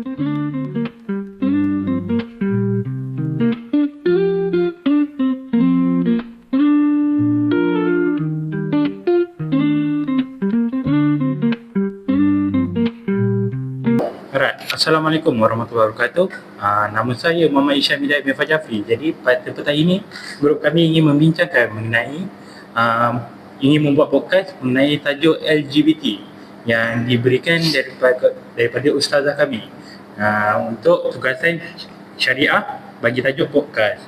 Assalamualaikum warahmatullahi wabarakatuh. Uh, nama saya Muhammad Isyam Hidayat bin Fajafri. Jadi pada petang ini, grup kami ingin membincangkan mengenai uh, ingin membuat podcast mengenai tajuk LGBT yang diberikan daripada daripada ustazah kami uh, untuk tugasan syariah bagi tajuk podcast.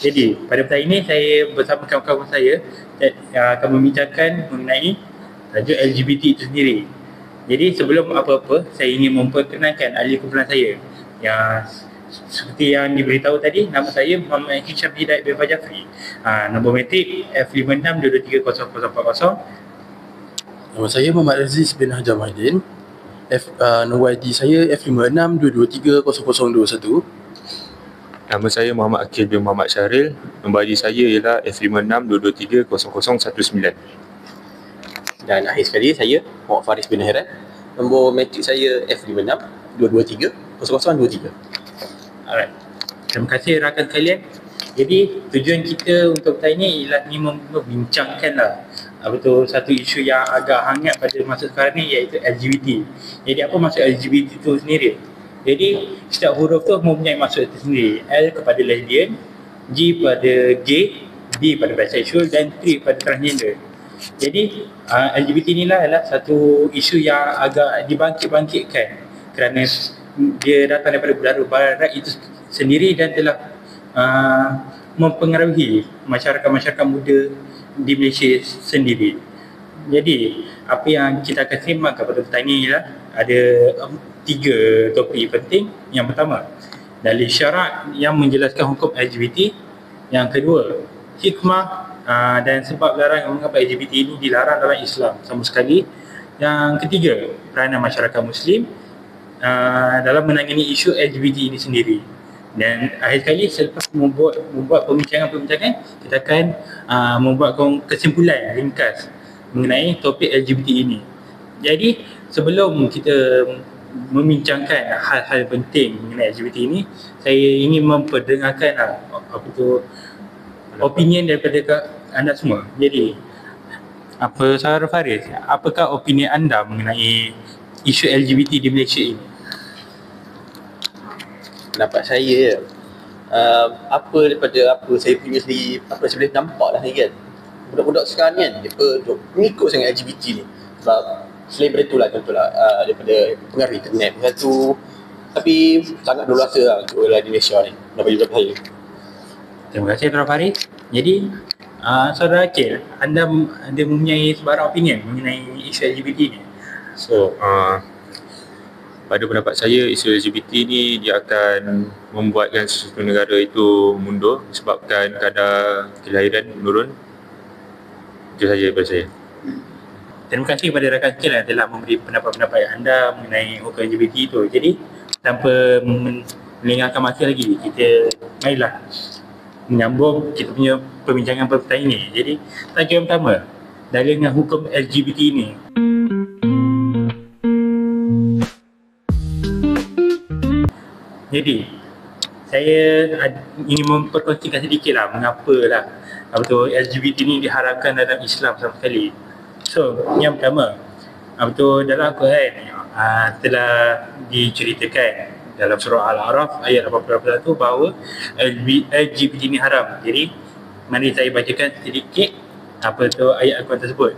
Jadi pada petang ini saya bersama kawan-kawan saya uh, akan membincangkan mengenai tajuk LGBT itu sendiri. Jadi sebelum apa-apa, saya ingin memperkenalkan ahli kumpulan saya yang seperti yang diberitahu tadi, nama saya Muhammad Hisham Hidayat bin Fajafri. Ha, nombor metrik F56223040. Nama saya Muhammad Aziz bin Hajar Mahdin. F, uh, nombor ID saya F5622300021. Nama saya Muhammad Akil bin Muhammad Syahril. Nombor ID saya ialah F5622300019. Dan akhir sekali saya Muhammad Faris bin Herat Nombor matrik saya F56 223 0023 Alright. Terima kasih rakan sekalian. Jadi tujuan kita untuk petang ini ialah ni membincangkan lah apa tu satu isu yang agak hangat pada masa sekarang ni iaitu LGBT. Jadi apa maksud LGBT tu sendiri? Jadi setiap huruf tu mempunyai maksud tersendiri. L kepada lesbian, G pada gay, B pada bisexual dan T pada transgender. Jadi uh, LGBT ni lah adalah satu isu yang agak dibangkit-bangkitkan kerana dia datang daripada budaya barat itu sendiri dan telah uh, mempengaruhi masyarakat-masyarakat muda di Malaysia sendiri. Jadi apa yang kita akan sembangkan pada petang ini ialah ada um, tiga topik penting. Yang pertama, dalil syarak yang menjelaskan hukum LGBT. Yang kedua, hikmah uh, dan sebab larang mengapa LGBT ini dilarang dalam Islam sama sekali. Yang ketiga, peranan masyarakat Muslim uh, dalam menangani isu LGBT ini sendiri. Dan akhir sekali selepas membuat membuat pembincangan-pembincangan, kita akan uh, membuat kesimpulan ringkas mengenai topik LGBT ini. Jadi sebelum kita membincangkan hal-hal penting mengenai LGBT ini, saya ingin memperdengarkan uh, apa tu opinion daripada anda semua. Jadi, apa Saudara Faris, apakah opinion anda mengenai isu LGBT di Malaysia ini? Pendapat saya uh, Apa daripada apa saya punya sendiri Apa saya boleh nampak lah ni kan. Budak-budak sekarang kan Dia duk mengikut sangat LGBT ni. Sebab selain daripada tu lah contoh lah uh, Daripada pengaruh internet Satu Tapi sangat berluasa lah untuk di Malaysia ni Pendapat juga saya. Terima kasih Tuan Faris. Jadi, uh, Saudara Akil, anda ada mempunyai sebarang opinion mengenai isu LGBT ni? So, uh, pada pendapat saya, isu LGBT ni dia akan membuatkan sesuatu negara itu mundur disebabkan kadar kelahiran menurun. Itu saja daripada saya. Terima kasih kepada rakan Akil yang telah memberi pendapat-pendapat anda mengenai hukum LGBT itu. Jadi, tanpa melengahkan masa lagi, kita marilah menyambung kita punya perbincangan petang ini. Jadi, tajuk yang pertama, dengan hukum LGBT ini. Jadi, saya ingin memperkongsikan sedikit lah mengapa lah apa tu LGBT ni diharapkan dalam Islam sama sekali. So, yang pertama, apa tu dalam Al-Quran uh, telah diceritakan dalam surah Al-Araf ayat 81 bahawa LGBT ini haram. Jadi mari saya bacakan sedikit apa tu ayat Al-Quran tersebut.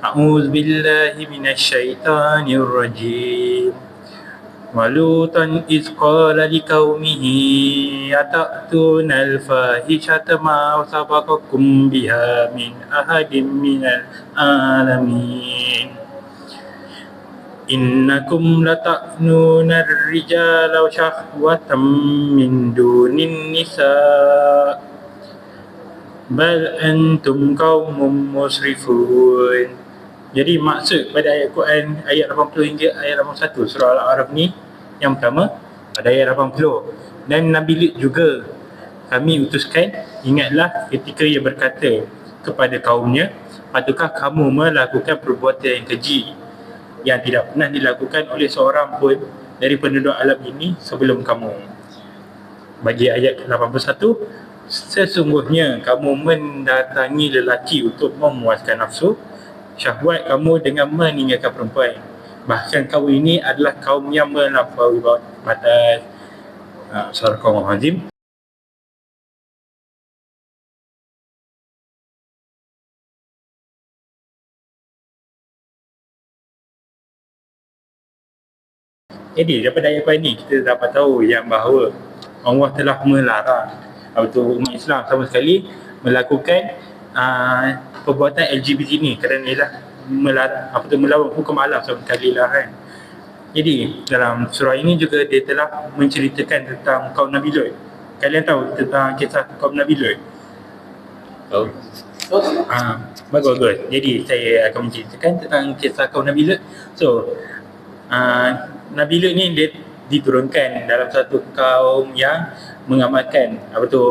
A'udzubillahi minasyaitonir rajim. Iz qala liqaumihi ata'tunal fahishata ma sabaqakum biha min ahadin minal alamin. Innakum lata'nuna ar-rijala wa syahwatan min dunin nisa Bal antum qaumun musrifun Jadi maksud pada ayat Quran ayat 80 hingga ayat 81 surah Al-A'raf ni yang pertama pada ayat 80 dan Nabi Lut juga kami utuskan ingatlah ketika ia berkata kepada kaumnya patukah kamu melakukan perbuatan yang keji yang tidak pernah dilakukan oleh seorang pun dari penduduk alam ini sebelum kamu. Bagi ayat ke-81, sesungguhnya kamu mendatangi lelaki untuk memuaskan nafsu, syahwat kamu dengan meninggalkan perempuan. Bahkan kaum ini adalah kaum yang melampaui batas. Surah Qaum Azim. Jadi daripada ayat ini kita dapat tahu yang bahawa Allah telah melarang atau umat Islam sama sekali melakukan uh, perbuatan LGBT ni kerana ialah melarang apa tu melawan hukum alam sama sekali lah kan. Jadi dalam surah ini juga dia telah menceritakan tentang kaum Nabi Lut. Kalian tahu tentang kisah kaum Nabi Lut? Tahu? Ah, bagus bagus. Jadi saya akan menceritakan tentang kisah kaum Nabi Lut. So, ah, Nabi Lut ni dia diturunkan dalam satu kaum yang mengamalkan apa tu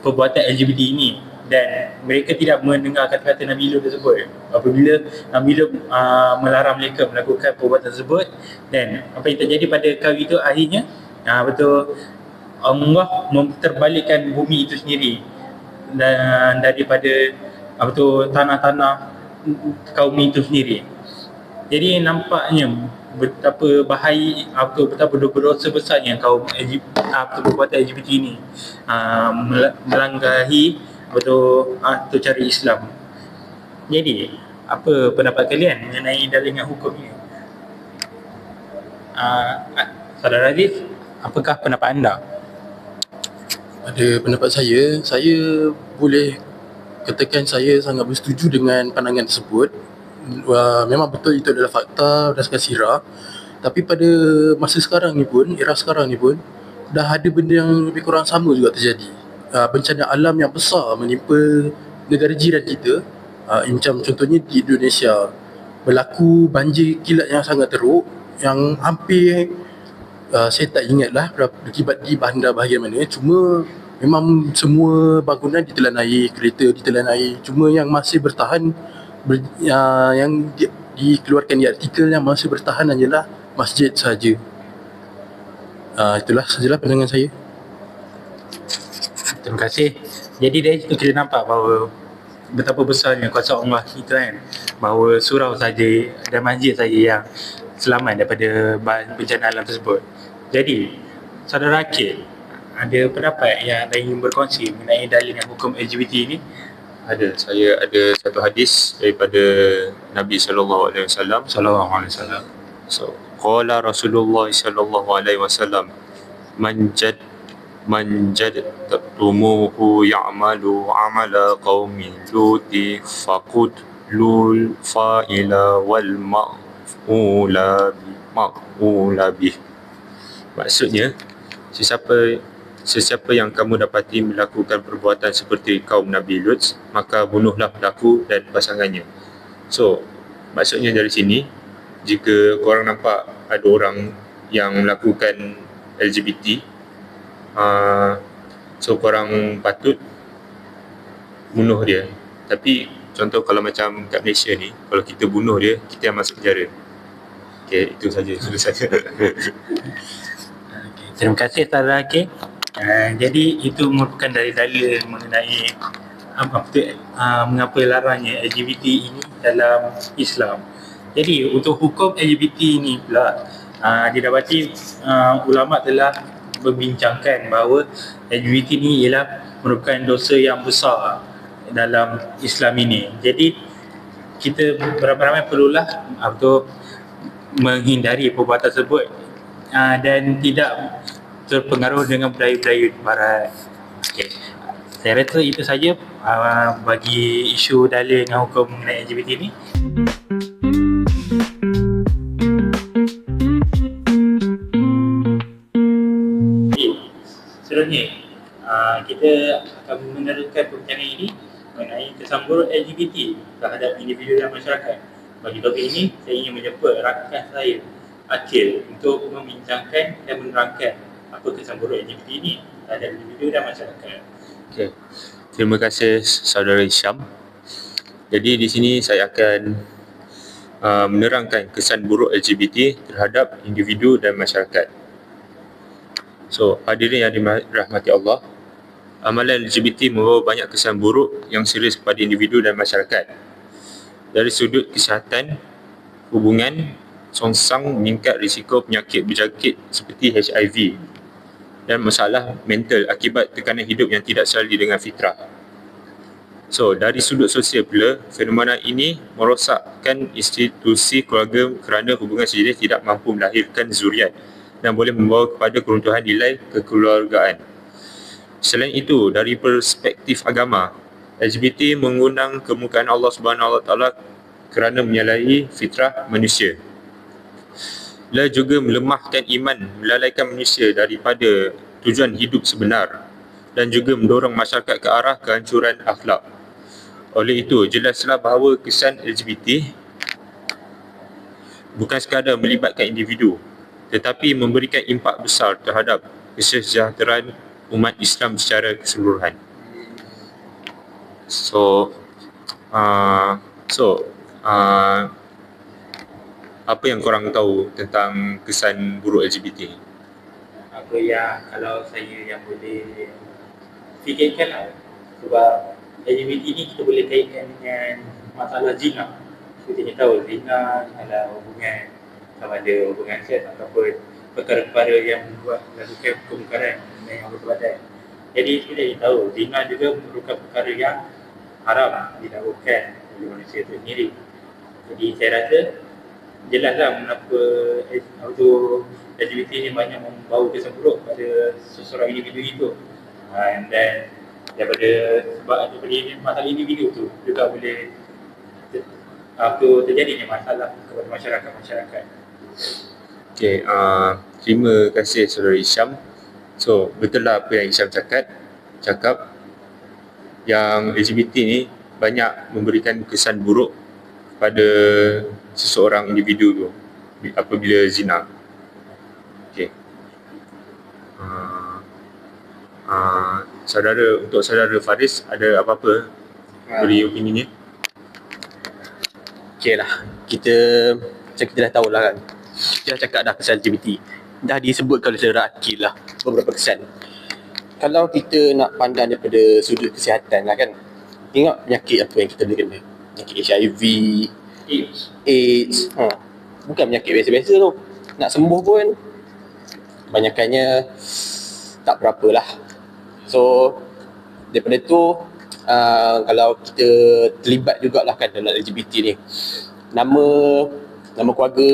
perbuatan LGBT ini dan mereka tidak mendengar kata-kata Nabi Lut tersebut. Apabila Nabi Lut uh, melarang mereka melakukan perbuatan tersebut dan apa yang terjadi pada kaum itu akhirnya uh, betul Allah memterbalikkan bumi itu sendiri dan daripada apa tu tanah-tanah kaum itu sendiri. Jadi nampaknya betapa bahaya apa betapa berdosa besarnya kaum LGBT, apa perbuatan LGBT ini uh, melanggahi betul uh, tu cara Islam. Jadi apa pendapat kalian mengenai dalingan hukum ini? Uh, Saudara Aziz, apakah pendapat anda? Pada pendapat saya, saya boleh katakan saya sangat bersetuju dengan pandangan tersebut. Uh, memang betul itu adalah fakta berdasarkan sirah. Tapi pada masa sekarang ni pun, era sekarang ni pun, dah ada benda yang lebih kurang sama juga terjadi. Uh, bencana alam yang besar menimpa negara jiran kita, uh, macam contohnya di Indonesia, berlaku banjir kilat yang sangat teruk yang hampir uh, saya tak ingat lah berkibat di bandar bahagian mana cuma memang semua bangunan ditelan air kereta ditelan air cuma yang masih bertahan ber, uh, yang di, dikeluarkan di artikel yang masih bertahan hanyalah masjid saja uh, itulah sajalah pandangan saya Terima kasih. Jadi dari situ kita nampak bahawa betapa besarnya kuasa Allah kita kan. Bahawa surau saja dan masjid saja yang selamat daripada bencana alam tersebut. Jadi, saudara Akil, ada pendapat yang anda ingin berkongsi mengenai dalil yang hukum LGBT ini? Ada. Saya ada satu hadis daripada Nabi sallallahu alaihi wasallam. Sallallahu alaihi wasallam. So, qala Rasulullah sallallahu alaihi wasallam man jad ya'malu amala qaumi luti faqud lul fa'ila wal ma'ula bi ma'ula bih maksudnya sesiapa sesiapa yang kamu dapati melakukan perbuatan seperti kaum Nabi Lut maka bunuhlah pelaku dan pasangannya. So maksudnya dari sini jika korang nampak ada orang yang melakukan LGBT uh, so korang patut bunuh dia tapi contoh kalau macam kat Malaysia ni kalau kita bunuh dia kita yang masuk penjara Okay, itu saja selesai. Okay. Terima kasih Saudara Akil. Uh, jadi itu merupakan dalil-dalil mengenai apa tu, uh, mengapa larangnya LGBT ini dalam Islam. Jadi untuk hukum LGBT ini pula uh, didapati uh, ulama telah membincangkan bahawa LGBT ini ialah merupakan dosa yang besar dalam Islam ini. Jadi kita beramai-ramai perlulah atau menghindari perbuatan tersebut uh, dan tidak terpengaruh dengan budaya-budaya barat. Okay. Saya rasa itu saja uh, bagi isu dalil dengan hukum mengenai LGBT ini. Kita akan meneruskan perbincangan ini mengenai kesamburan LGBT terhadap individu dan masyarakat. Bagi topik ini, saya ingin menjemput rakan saya, Akil, untuk membincangkan dan menerangkan apa kesamburan LGBT ini terhadap individu dan masyarakat. Okay. Terima kasih saudara Syam. Jadi di sini saya akan uh, menerangkan kesan buruk LGBT terhadap individu dan masyarakat. So, hadirin yang dirahmati Allah, amalan LGBT membawa banyak kesan buruk yang serius kepada individu dan masyarakat. Dari sudut kesihatan, hubungan, songsang meningkat risiko penyakit berjangkit seperti HIV dan masalah mental akibat tekanan hidup yang tidak selalu dengan fitrah. So, dari sudut sosial pula, fenomena ini merosakkan institusi keluarga kerana hubungan sejenis tidak mampu melahirkan zuriat dan boleh membawa kepada keruntuhan nilai kekeluargaan. Selain itu, dari perspektif agama, LGBT mengundang kemukaan Allah Subhanahu Wa Taala kerana menyalahi fitrah manusia. Ia juga melemahkan iman, melalaikan manusia daripada tujuan hidup sebenar dan juga mendorong masyarakat ke arah kehancuran akhlak. Oleh itu, jelaslah bahawa kesan LGBT bukan sekadar melibatkan individu tetapi memberikan impak besar terhadap kesejahteraan umat Islam secara keseluruhan. So, uh, so uh, apa yang korang tahu tentang kesan buruk LGBT? Apa yang kalau saya yang boleh fikirkan lah sebab LGBT ni kita boleh kaitkan dengan masalah zina. Kita tahu zina adalah hubungan sama ada hubungan seks ataupun perkara-perkara yang membuat melakukan kemungkaran yang berbadan. Jadi kita tahu zina juga merupakan perkara yang haram dilakukan oleh manusia itu sendiri. Jadi saya rasa jelaslah mengapa auto LGBT ni banyak membawa kesan buruk pada seseorang individu itu. Ha, dan daripada sebab daripada masalah individu tu juga boleh apa terjadinya masalah kepada masyarakat-masyarakat. Okay, uh, terima kasih Saudara Isyam. So, betul lah apa yang Isyam cakap. Cakap yang LGBT ni banyak memberikan kesan buruk pada seseorang individu tu apabila zina. Okay. Uh, uh, saudara, untuk saudara Faris, ada apa-apa beri opinion ni? Okay lah, kita macam kita dah tahu lah kan. Kita dah cakap dah kesan LGBT. Dah disebutkan oleh saudara Akil lah beberapa kesan. Kalau kita nak pandang daripada sudut kesihatan lah kan. Tengok penyakit apa yang kita boleh kena. Penyakit HIV, AIDS. AIDS. Ha. Bukan penyakit biasa-biasa tu. Nak sembuh pun banyakannya tak berapa lah. So daripada tu uh, kalau kita terlibat jugalah kan dalam LGBT ni. Nama nama keluarga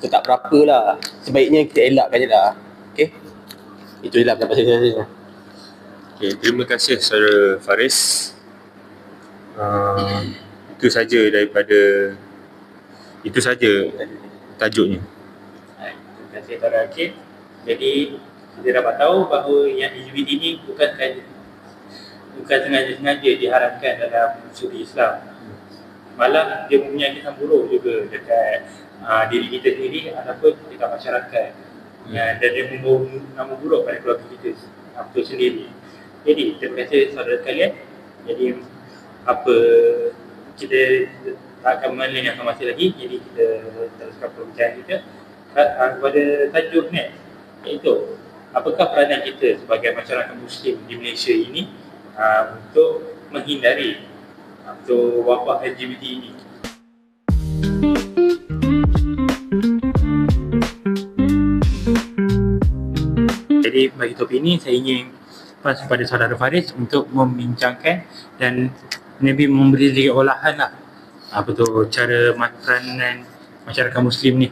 tu tak berapa lah. Sebaiknya kita elakkan je lah. Okay? Itu je lah pendapat saya. Okay, terima kasih Saudara Faris. Uh, itu saja daripada itu saja tajuknya. Terima kasih Tuan Hakim. Jadi kita dapat tahu bahawa yang LGBT ini bukan bukan sengaja-sengaja diharamkan dalam suri Islam. Malah dia mempunyai kesan buruk juga dekat uh, diri kita sendiri ataupun dekat masyarakat. Ya, dan dia membawa nama buruk pada keluarga kita itu sendiri. Jadi terima kasih saudara sekalian. Jadi apa kita tak akan mengalihkan masa lagi jadi kita teruskan perbincangan kita uh, kepada tajuk ni iaitu apakah peranan kita sebagai masyarakat muslim di Malaysia ini uh, untuk menghindari untuk wabak LGBT ini jadi bagi topik ini saya ingin pas kepada saudara Faris untuk membincangkan dan maybe memberi sedikit olahan lah apa tu cara ma- peranan masyarakat muslim ni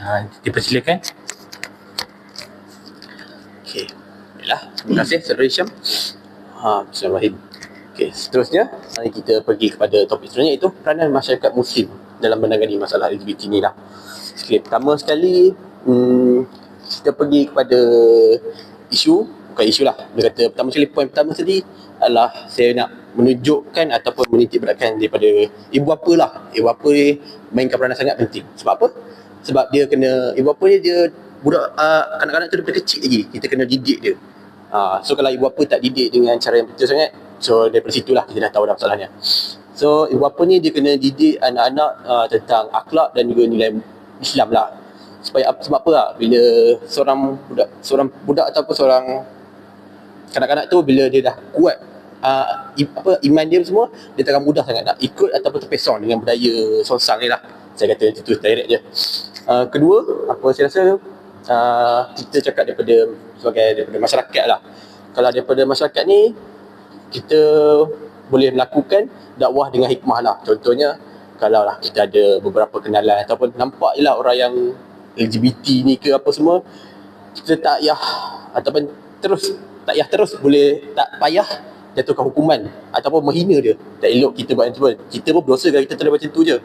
ha, dipersilakan Okay. Baiklah. Terima kasih Saudara Hisham. Ha, Bismillahirrahmanirrahim. Okay, seterusnya mari kita pergi kepada topik seterusnya iaitu peranan masyarakat muslim dalam menangani masalah LGBT ni lah. Okay, pertama sekali hmm, kita pergi kepada isu bukan isu lah dia kata pertama sekali poin pertama tadi adalah saya nak menunjukkan ataupun menitik beratkan daripada ibu bapa lah ibu bapa ni mainkan peranan sangat penting sebab apa? sebab dia kena ibu bapa ni dia budak uh, kanak-kanak tu daripada kecil lagi kita kena didik dia uh, so kalau ibu bapa tak didik dengan cara yang betul sangat so daripada situlah kita dah tahu dah masalahnya So ibu bapa ni dia kena didik anak-anak uh, tentang akhlak dan juga nilai Islam lah. Supaya sebab apa lah bila seorang budak seorang budak ataupun seorang kanak-kanak tu bila dia dah kuat uh, i, apa iman dia semua dia takkan mudah sangat nak ikut ataupun terpesong dengan budaya songsang ni lah. Saya kata macam tu direct je. Uh, kedua, apa saya rasa uh, kita cakap daripada sebagai daripada masyarakat lah. Kalau daripada masyarakat ni kita boleh melakukan dakwah dengan hikmah lah. Contohnya, kalau lah kita ada beberapa kenalan ataupun nampak je lah orang yang LGBT ni ke apa semua, kita tak payah ataupun terus, tak payah terus boleh tak payah jatuhkan hukuman ataupun menghina dia. Tak elok kita buat macam tu. Kita pun berdosa kalau kita terlalu macam tu je.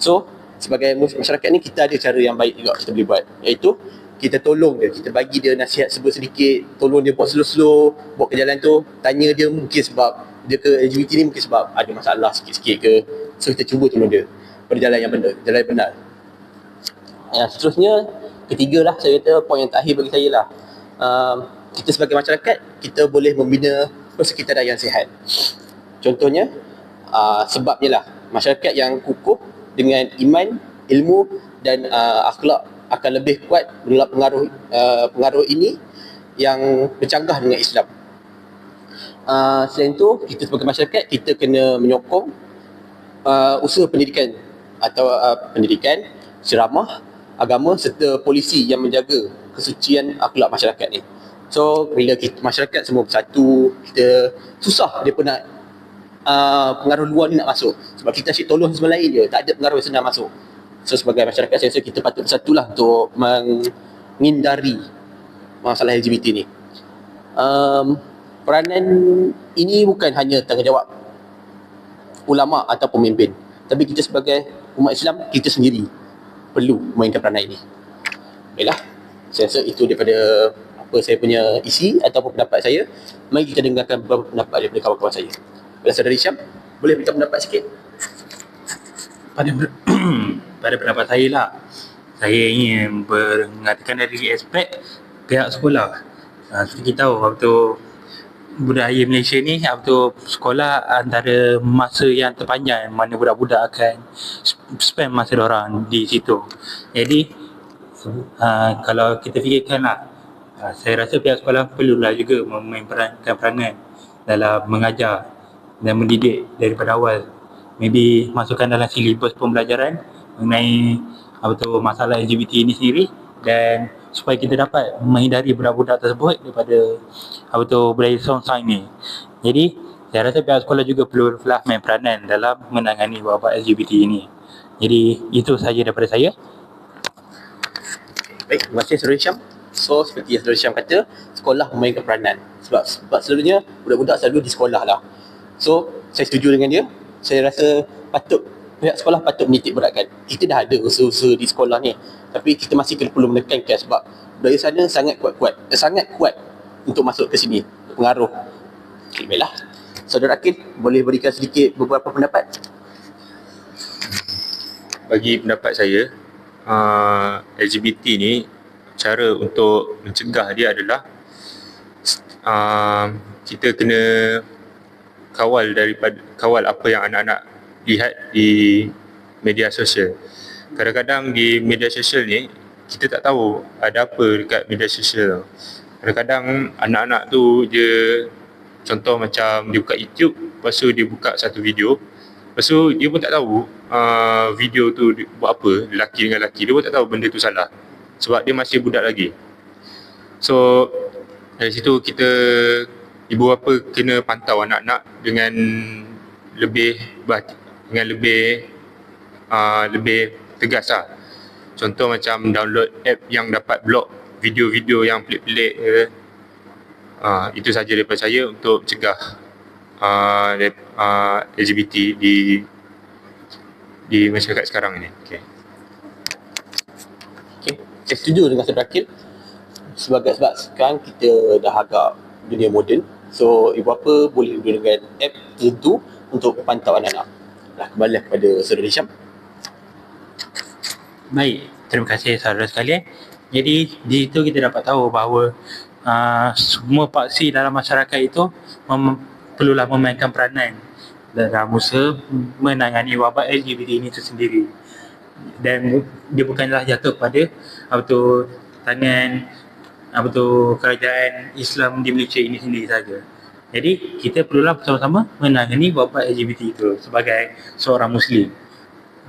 So, sebagai masyarakat ni kita ada cara yang baik juga kita boleh buat. Iaitu, kita tolong dia, kita bagi dia nasihat sebut sedikit, tolong dia buat slow-slow, buat ke jalan tu, tanya dia mungkin sebab dia ke LGBT ni mungkin sebab ada masalah sikit-sikit ke. So kita cuba tolong dia pada jalan yang benar, jalan yang benar. Yang seterusnya, ketiga lah saya kata poin yang terakhir bagi saya lah. Um, kita sebagai masyarakat, kita boleh membina persekitaran yang sihat. Contohnya, uh, sebabnya lah masyarakat yang kukuh dengan iman, ilmu dan uh, akhlak akan lebih kuat menolak pengaruh uh, pengaruh ini yang bercanggah dengan Islam. Uh, selain itu, kita sebagai masyarakat kita kena menyokong uh, usaha pendidikan atau uh, pendidikan, ceramah, agama serta polisi yang menjaga kesucian akhlak masyarakat ni. So bila kita masyarakat semua bersatu, kita susah dia nak uh, pengaruh luar ni nak masuk. Sebab kita asyik tolong semua lain je, tak ada pengaruh senang masuk. So sebagai masyarakat saya rasa kita patut bersatulah untuk menghindari masalah LGBT ni. Um, peranan ini bukan hanya tanggungjawab ulama atau pemimpin, tapi kita sebagai umat Islam kita sendiri perlu memainkan peranan ini. Baiklah, saya rasa itu daripada apa saya punya isi ataupun pendapat saya. Mari kita dengarkan beberapa pendapat daripada kawan-kawan saya. Bila saudara Syam, boleh minta pendapat sikit? pada pada pendapat saya lah. Saya ingin mengatakan dari aspek pihak sekolah. Seperti kita tahu waktu budaya Malaysia ni waktu sekolah antara masa yang terpanjang mana budak-budak akan spend masa orang di situ. Jadi ha, kalau kita fikirkan lah ha, saya rasa pihak sekolah perlulah juga memainkan peranan dalam mengajar dan mendidik daripada awal. Maybe masukkan dalam silibus pembelajaran mengenai apa tu masalah LGBT ini sendiri dan supaya kita dapat menghindari budak-budak tersebut daripada apa tu budaya songsang ni. Jadi saya rasa pihak sekolah juga perlu lah main peranan dalam menangani wabak LGBT ini. Jadi itu sahaja daripada saya. Baik, terima kasih Saudara Syam. So, seperti yang Saudara Syam kata, sekolah memainkan peranan. Sebab sebab selalunya budak-budak selalu di sekolah lah. So, saya setuju dengan dia. Saya rasa patut pihak sekolah patut menitik beratkan. Kita dah ada usaha-usaha di sekolah ni. Tapi kita masih perlu menekankan sebab budaya sana sangat kuat-kuat. Eh, sangat kuat untuk masuk ke sini. Pengaruh. Okay, baiklah. Saudara Akil, boleh berikan sedikit beberapa pendapat? Bagi pendapat saya, uh, LGBT ni cara untuk mencegah dia adalah uh, kita kena kawal daripada kawal apa yang anak-anak lihat di media sosial. Kadang-kadang di media sosial ni kita tak tahu ada apa dekat media sosial. Kadang-kadang anak-anak tu dia contoh macam dia buka YouTube, lepas tu dia buka satu video, lepas tu dia pun tak tahu uh, video tu buat apa, lelaki dengan lelaki, dia pun tak tahu benda tu salah. Sebab dia masih budak lagi. So dari situ kita ibu bapa kena pantau anak-anak dengan lebih bah- dengan lebih uh, lebih tegas lah. Contoh macam download app yang dapat block video-video yang pelik-pelik ke. Uh, itu saja daripada saya untuk cegah uh, uh, LGBT di di masyarakat sekarang ini. Okay. Okay. Setuju dengan Saudara Akil. Sebagai sebab sekarang kita dah agak dunia moden. So, ibu bapa boleh guna dengan app tertentu untuk pantau anak-anak. Dah kembali kepada Saudara Hisham. Baik, terima kasih saudara sekalian. Jadi di situ kita dapat tahu bahawa uh, semua paksi dalam masyarakat itu mem- perlulah memainkan peranan dalam usaha menangani wabak LGBT ini tu sendiri dan dia bukanlah jatuh pada apa tu tangan apa tu kerajaan Islam di Malaysia ini sendiri saja. Jadi kita perlulah bersama-sama menangani wabak LGBT itu sebagai seorang Muslim.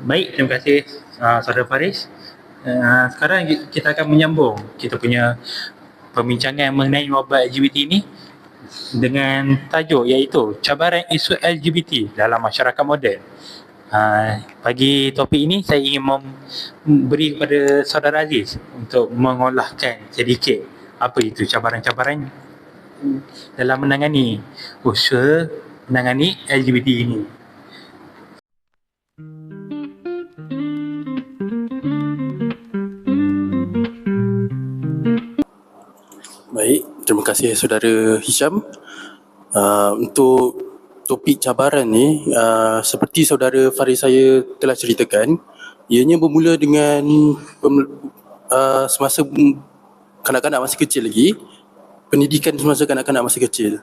Baik, terima kasih uh, Saudara Faris. Uh, sekarang kita akan menyambung kita punya perbincangan mengenai wabak LGBT ini dengan tajuk iaitu cabaran isu LGBT dalam masyarakat moden. Uh, pagi topik ini saya ingin memberi kepada saudara Aziz untuk mengolahkan sedikit apa itu cabaran-cabaran dalam menangani usaha menangani LGBT ini. Baik, terima kasih saudara Hisham. Uh, untuk topik cabaran ni, uh, seperti saudara Faris saya telah ceritakan, ianya bermula dengan uh, semasa kanak-kanak masih kecil lagi, pendidikan semasa kanak-kanak masih kecil.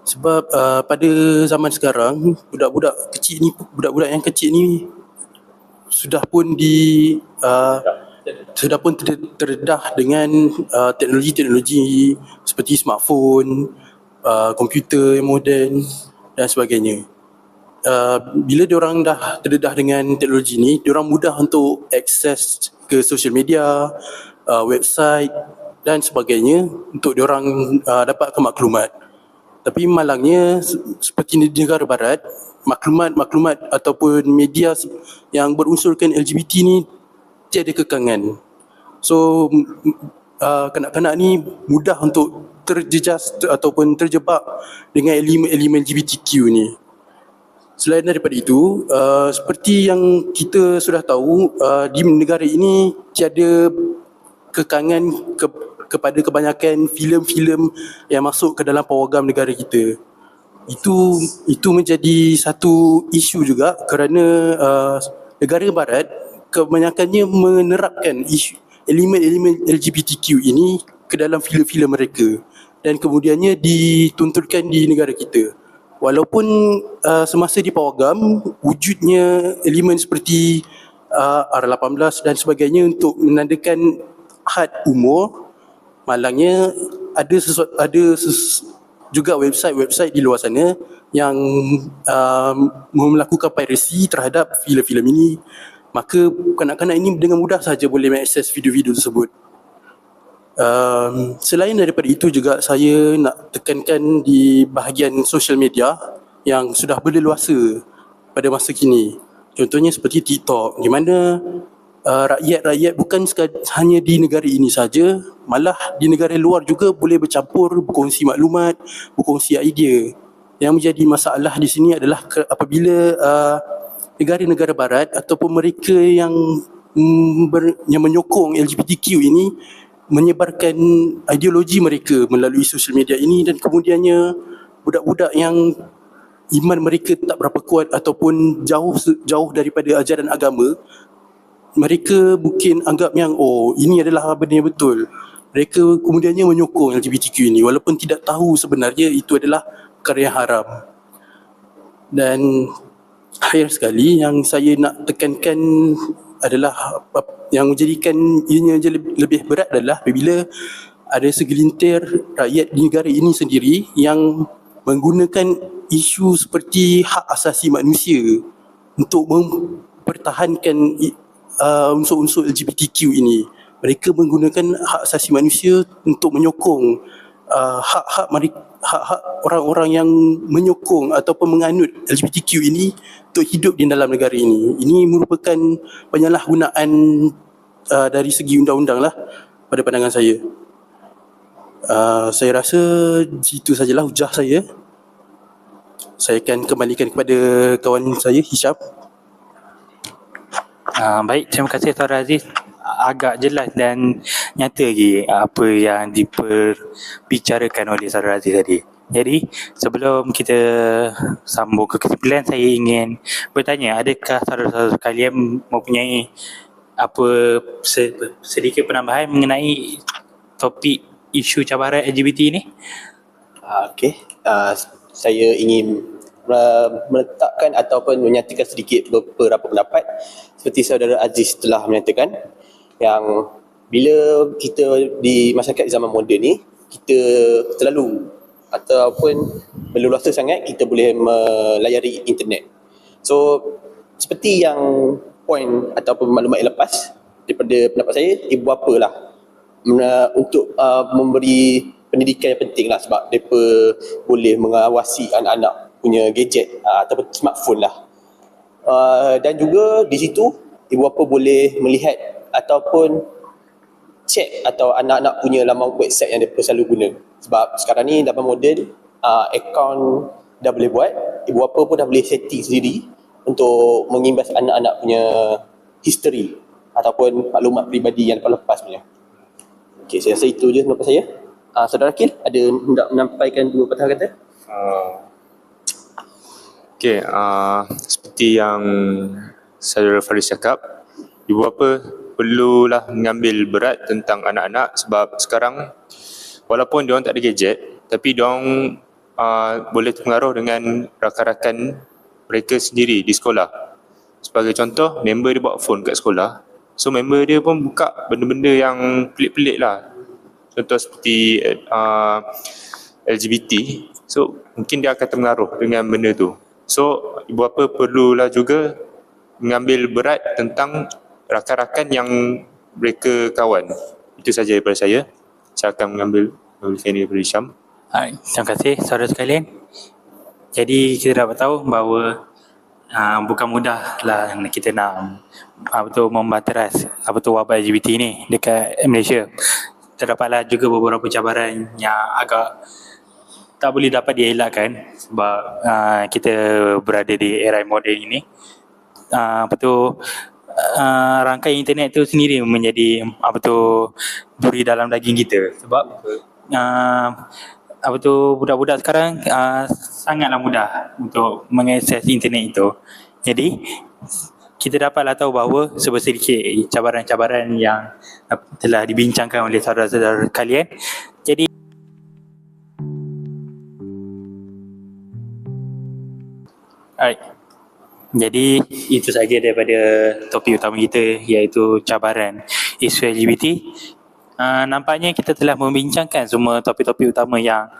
Sebab uh, pada zaman sekarang, budak-budak kecil ni, budak-budak yang kecil ni sudah pun di uh, sudah pun ter- terdedah dengan uh, teknologi-teknologi seperti smartphone, uh, komputer yang moden dan sebagainya. Uh, bila diorang dah terdedah dengan teknologi ni, diorang mudah untuk akses ke social media, uh, website dan sebagainya untuk diorang uh, dapatkan maklumat. Tapi malangnya se- seperti di negara barat, maklumat-maklumat ataupun media yang berunsurkan LGBT ni tiada kekangan. So uh, kanak-kanak ni mudah untuk terjejas ter- ataupun terjebak dengan elemen-elemen LGBTQ ni. Selain daripada itu, uh, seperti yang kita sudah tahu, uh, di negara ini tiada kekangan ke, kepada kebanyakan filem-filem yang masuk ke dalam pawagam negara kita. Itu itu menjadi satu isu juga kerana uh, negara barat kebanyakannya menerapkan isu elemen-elemen LGBTQ ini ke dalam filem-filem mereka dan kemudiannya ditunturkan di negara kita. Walaupun uh, semasa di pawagam wujudnya elemen seperti uh, R18 dan sebagainya untuk menandakan had umur malangnya ada sesuatu ada ses, juga website-website di luar sana yang um, melakukan piracy terhadap filem-filem ini maka kanak-kanak ini dengan mudah saja boleh mengakses video-video tersebut. Um, selain daripada itu juga saya nak tekankan di bahagian social media yang sudah berleluasa pada masa kini. Contohnya seperti TikTok di mana uh, rakyat-rakyat bukan sekad- hanya di negara ini saja, malah di negara luar juga boleh bercampur, berkongsi maklumat, berkongsi idea. Yang menjadi masalah di sini adalah apabila uh, negara-negara barat ataupun mereka yang mm, ber, yang menyokong LGBTQ ini menyebarkan ideologi mereka melalui sosial media ini dan kemudiannya budak-budak yang iman mereka tak berapa kuat ataupun jauh jauh daripada ajaran agama mereka mungkin anggap yang oh ini adalah benda yang betul. Mereka kemudiannya menyokong LGBTQ ini walaupun tidak tahu sebenarnya itu adalah yang haram. Dan akhir sekali yang saya nak tekankan adalah yang menjadikan ianya lebih- berat adalah apabila ada segelintir rakyat di negara ini sendiri yang menggunakan isu seperti hak asasi manusia untuk mempertahankan uh, unsur-unsur LGBTQ ini. Mereka menggunakan hak asasi manusia untuk menyokong uh, hak-hak hak-hak orang-orang yang menyokong ataupun menganut LGBTQ ini untuk hidup di dalam negara ini. Ini merupakan penyalahgunaan uh, dari segi undang-undang lah pada pandangan saya. Uh, saya rasa itu sajalah hujah saya. Saya akan kembalikan kepada kawan saya Hisham. Uh, baik, terima kasih Saudara Aziz. Agak jelas dan nyata lagi apa yang diperbicarakan oleh Saudara Aziz tadi. Jadi, sebelum kita sambung ke kesimpulan, saya ingin bertanya, adakah saudara-saudara sekalian mempunyai apa se- sedikit penambahan mengenai topik isu cabaran LGBT ini? Uh, okay. Uh, saya ingin meletakkan ataupun menyatakan sedikit beberapa pendapat seperti saudara Aziz telah menyatakan yang bila kita di masyarakat zaman moden ni kita terlalu ataupun berleluasa sangat kita boleh melayari internet. So seperti yang poin ataupun maklumat yang lepas daripada pendapat saya ibu bapa lah mena- untuk uh, memberi pendidikan yang penting lah sebab mereka boleh mengawasi anak-anak punya gadget uh, ataupun smartphone lah. Uh, dan juga di situ ibu bapa boleh melihat ataupun check atau anak-anak punya laman website yang mereka selalu guna. Sebab sekarang ni dalam moden uh, account dah boleh buat, ibu bapa pun dah boleh setting sendiri untuk mengimbas anak-anak punya history ataupun maklumat peribadi yang lepas-lepas punya. Okey, saya rasa itu je pendapat saya. Uh, Saudara Akil, ada hendak menyampaikan dua patah kata? Uh, okay, uh, seperti yang saudara Faris cakap, ibu bapa perlulah mengambil berat tentang anak-anak sebab sekarang walaupun dia orang tak ada gadget, tapi dia orang uh, boleh terpengaruh dengan rakan-rakan mereka sendiri di sekolah. Sebagai contoh, member dia bawa phone kat sekolah. So member dia pun buka benda-benda yang pelik-pelik lah. Contoh seperti uh, LGBT. So mungkin dia akan terpengaruh dengan benda tu. So ibu bapa perlulah juga mengambil berat tentang rakan-rakan yang mereka kawan. Itu saja daripada saya. Saya akan mengambil mengambilkan ini daripada Syam. Hai, terima kasih saudara sekalian. Jadi kita dapat tahu bahawa uh, bukan mudah lah kita nak apa tu membateras apa tu wabak LGBT ni dekat Malaysia. Terdapatlah juga beberapa cabaran yang agak tak boleh dapat dielakkan sebab uh, kita berada di era moden ini. Uh, apa tu uh, rangkai internet tu sendiri menjadi apa tu duri dalam daging kita sebab uh, apa tu budak-budak sekarang uh, sangatlah mudah untuk mengakses internet itu. Jadi kita dapatlah tahu bahawa sebersedikit cabaran-cabaran yang telah dibincangkan oleh saudara-saudara kalian. Alright. Jadi itu saja daripada topik utama kita iaitu cabaran isu LGBT. Uh, nampaknya kita telah membincangkan semua topik-topik utama yang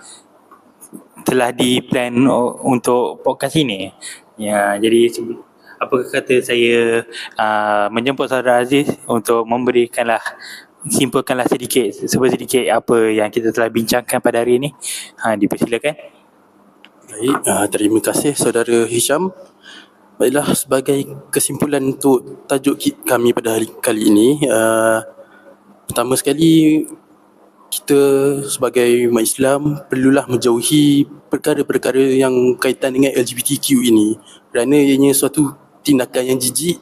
telah di-plan untuk podcast ini. Ya, jadi apa kata saya uh, menjemput saudara Aziz untuk memberikanlah simpulkanlah sedikit sedikit apa yang kita telah bincangkan pada hari ini. Ha dipersilakan. Baik, uh, terima kasih saudara Hisham. Baiklah, sebagai kesimpulan untuk tajuk kami pada hari kali ini, uh, pertama sekali kita sebagai umat Islam perlulah menjauhi perkara-perkara yang kaitan dengan LGBTQ ini kerana ianya suatu tindakan yang jijik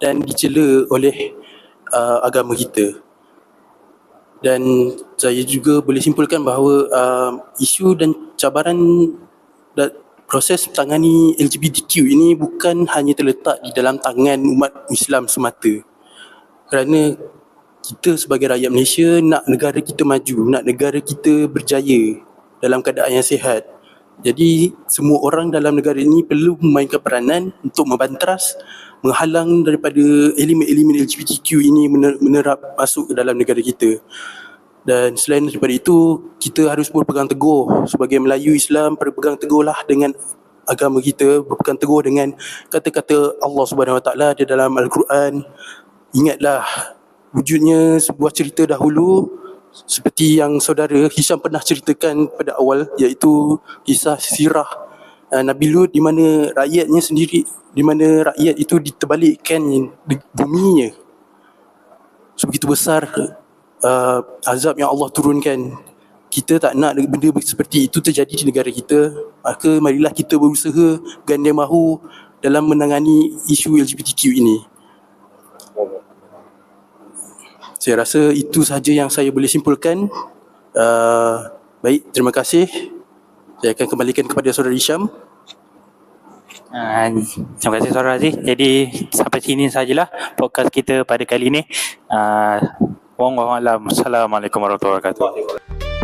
dan dicela oleh uh, agama kita. Dan saya juga boleh simpulkan bahawa uh, isu dan cabaran proses tangani LGBTQ ini bukan hanya terletak di dalam tangan umat Islam semata. Kerana kita sebagai rakyat Malaysia nak negara kita maju, nak negara kita berjaya dalam keadaan yang sihat. Jadi semua orang dalam negara ini perlu memainkan peranan untuk membanteras, menghalang daripada elemen-elemen LGBTQ ini mener- menerap masuk ke dalam negara kita. Dan selain daripada itu, kita harus berpegang teguh sebagai Melayu Islam, berpegang teguhlah dengan agama kita, berpegang teguh dengan kata-kata Allah Subhanahu Wa Taala di dalam Al-Quran. Ingatlah wujudnya sebuah cerita dahulu seperti yang saudara Hisham pernah ceritakan pada awal iaitu kisah sirah uh, Nabi Lut di mana rakyatnya sendiri di mana rakyat itu diterbalikkan di buminya sebegitu besar uh, azab yang Allah turunkan. Kita tak nak benda seperti itu terjadi di negara kita. Maka marilah kita berusaha ganda mahu dalam menangani isu LGBTQ ini. Saya rasa itu sahaja yang saya boleh simpulkan. Uh, baik terima kasih. Saya akan kembalikan kepada saudara Isham Uh, terima kasih Saudara Aziz. Jadi sampai sini sajalah podcast kita pada kali ini. Uh, Wong Assalamualaikum warahmatullahi wabarakatuh.